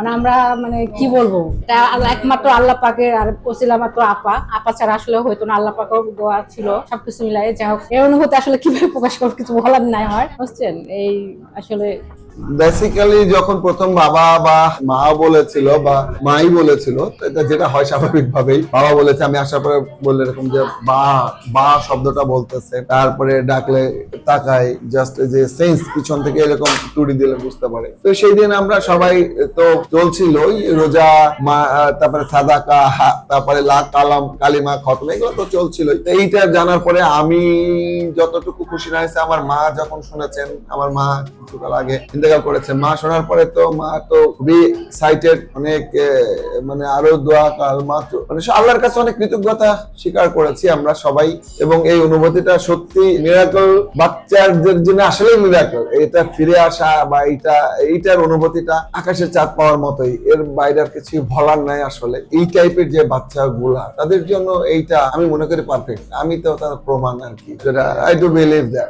মানে আমরা মানে কি বলব? একমাত্র আল্লাহ পাকে আর ওসিলা মাত্র আপা। আপা ছাড়া আসলে হয়তো না, আল্লাহ পাকেও দোয়া ছিল, সবকিছু মিলাই যাই হোক, এর অনুভূতি আসলে কীভাবে প্রকাশ করব কিছু বলার নাই হয় বুঝছেন? এই আসলে বেসিক্যালি যখন প্রথম বাবা বা মা বলেছিল বা মাই বলেছিল এটা যেটা হয় স্বাভাবিক ভাবেই বাবা বলেছে, আমি আসার পরে বললে এরকম যে বা বা শব্দটা বলতেছে। তারপরে ডাকলে তাকাই জাস্ট যে সেন্স পিছন থেকে এরকম টুরি দিলে বুঝতে পারে। তো সেই দিন আমরা সবাই তো চলছিল রোজা, মা, তারপরে সাদাকা, তারপরে লাখ কালাম, কালিমা, খতম, এগুলো তো চলছিল এইটা জানার পরে আমি যতটুকু খুশি না হয়েছে, আমার মা যখন শুনেছেন, আমার মা কিছুকাল আগে ইন্তেকাল করেছে। মা শোনার পরে তো মা তো খুবই এক্সাইটেড অনেক মানে আরও দোয়া কালমা তো- মানে আল্লাহর কাছে অনেক কৃতজ্ঞতা স্বীকার করেছি আমরা সবাই। এবং এই অনুভূতিটা সত্যি মিরাকল বাচ্চাদের জন্য আসলেই মিরাকল এটা ফিরে আসা বা এইটা, এইটার অনুভূতিটা আকাশে চাঁদ পাওয়ার মতোই। এর বাইরে আর কিছু বলার নাই আসলে। এই টাইপের যে বাচ্চাগুলা, তাদের জন্য এইটা আমি মনে করি পারফেক্ট আমি তো তার প্রমাণ আর কি। I do believe that